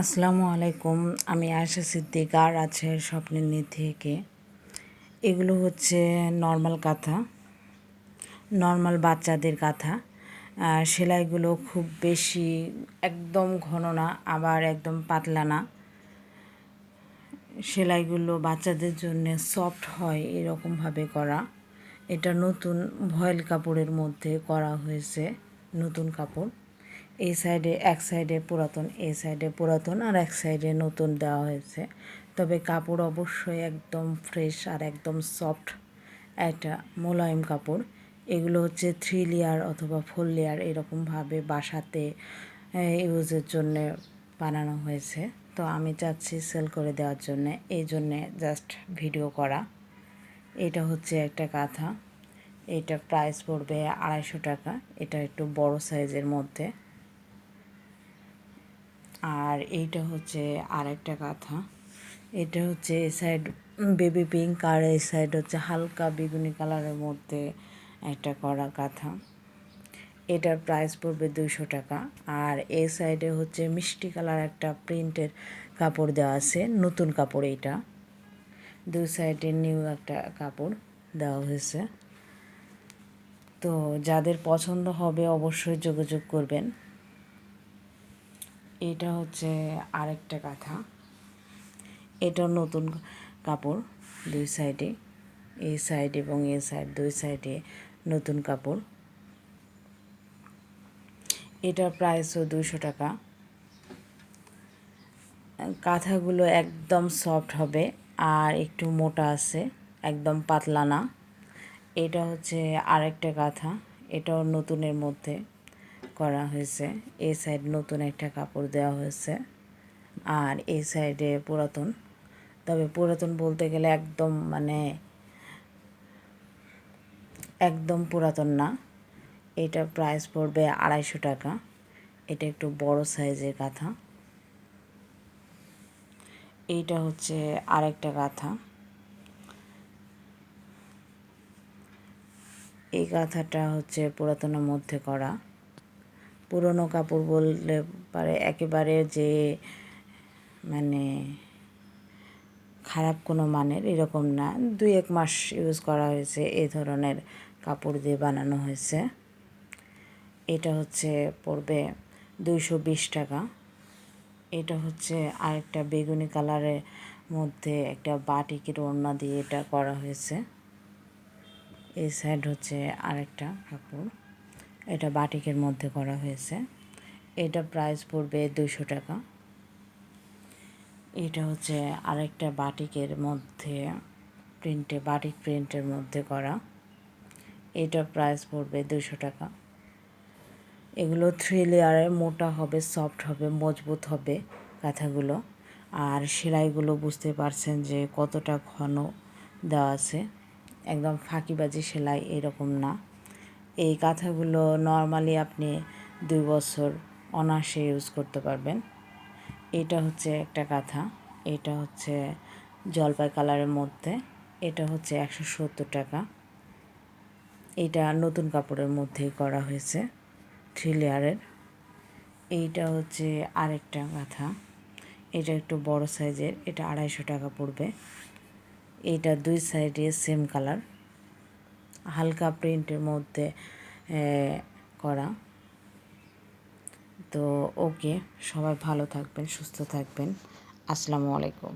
আসসালামু আলাইকুম, আমি আয়সা সিদ্দিক আছে স্বপ্নের নিধি থেকে এগুলো হচ্ছে নর্মাল কাঁথা, নর্মাল বাচ্চাদের কাঁথা। সেলাইগুলো খুব বেশি একদম ঘন না, আবার একদম পাতলা না। সেলাইগুলো বাচ্চাদের জন্য সফট হয়, এরকমভাবে করা। এটা নতুন ভয়েল কাপড়ের মধ্যে করা হয়েছে, নতুন কাপড়। এই সাইডে এক সাইডে পুরাতন, এই সাইডে পুরাতন আর এক সাইডে নতুন দেওয়া হয়েছে। তবে কাপড় অবশ্যই একদম ফ্রেশ আর একদম সফট একটা মোলায়েম কাপড়। এগুলো হচ্ছে থ্রি লেয়ার অথবা ফোর লেয়ার এরকমভাবে বাসাতে ইউজের জন্য বানানো হয়েছে। তো আমি চাচ্ছি সেল করে দেওয়ার জন্যে। এই জন্যে জাস্ট ভিডিও করা। এটা হচ্ছে একটা কাঁথা। এটা প্রাইস পড়বে আড়াইশো টাকা। এটা একটু বড় সাইজের মধ্যে। আর এইটা হচ্ছে আরেকটা কাঁথা। এটা হচ্ছে এ সাইড বেবি পিঙ্ক আর এই সাইড হচ্ছে হালকা বেগুনি কালারের মধ্যে একটা করা কাঁথা। এটার প্রাইস পড়বে দুশো টাকা। আর এ সাইডে হচ্ছে মিষ্টি কালার একটা প্রিন্টের কাপড় দেওয়া আছে, নতুন কাপড় এইটা। দুই সাইডে নিউ একটা কাপড় দেওয়া হয়েছে। তো যাদের পছন্দ হবে অবশ্যই যোগাযোগ করবেন। এটা হচ্ছে আরেকটা কাঁথা। এটা নতুন কাপড় দুই সাইডে এই সাইড এবং এই সাইড, দুই সাইডে নতুন কাপড়। এটার প্রাইসও দুশো টাকা। কাঁথাগুলো একদম সফট হবে আর একটু মোটা আছে, একদম পাতলা না। এটা হচ্ছে আরেকটা কাঁথা, এটাও নতুনের মধ্যে। করা হয়েছে। এই সাইড নতুন একটা কাপড় দেওয়া হয়েছে। আর এই সাইডে পুরাতন। তবে পুরাতন বলতে গেলে একদম মানে একদম পুরাতন না। এটা প্রাইস পড়বে আড়াইশো টাকা। এটা একটু বড় সাইজের কাঁথা এইটা হচ্ছে আরেকটা কাঁথা এই কাঁথাটা হচ্ছে পুরাতনের মধ্যে করা। পুরনো কাপড় বললে পারে একেবারে যে মানে খারাপ কোনো মানের এরকম না। দুই এক মাস ইউজ করা হয়েছে এই ধরনের কাপড় দিয়ে বানানো হয়েছে। এটা হচ্ছে পড়বে দুইশো বিশ টাকা। এটা হচ্ছে আরেকটা বেগুনি কালারের মধ্যে একটা বাটিকের ওড়না দিয়ে এটা করা হয়েছে। এই সাইড হচ্ছে আরেকটা কাপড়। এটা বাটিকের মধ্যে করা হয়েছে। এটা প্রাইস পড়বে দুশো টাকা। এটা হচ্ছে আরেকটা বাটিকের মধ্যে প্রিন্টে বাটিক প্রিন্টের মধ্যে করা। এটা প্রাইস পড়বে দুশো টাকা। এগুলো থ্রি লেয়ারের মোটা হবে সফট হবে, মজবুত হবে কাঁথাগুলো আর সেলাইগুলো বুঝতে পারছেন যে কতটা ঘন দেওয়া আছে। একদম ফাঁকিবাজি সেলাই এরকম না। এই কাঁথাগুলো নর্মালি আপনি দুই বছর অনায়াসে ইউজ করতে পারবেন। এটা হচ্ছে একটা কাঁথা, এটা হচ্ছে জলপাই কালারের মধ্যে, এটা হচ্ছে একশো সত্তর টাকা। এটা নতুন কাপড়ের মধ্যেই করা হয়েছে থ্রি লেয়ারের এইটা হচ্ছে আরেকটা কাঁথা, এটা একটু বড় সাইজের এটা আড়াইশো টাকা পড়বে। এটা দুই সাইডে সেম কালার হালকা প্রিন্টের মধ্যে করা। তো ওকে সবাই ভালো থাকবেন সুস্থ থাকবেন। আসসালামু আলাইকুম।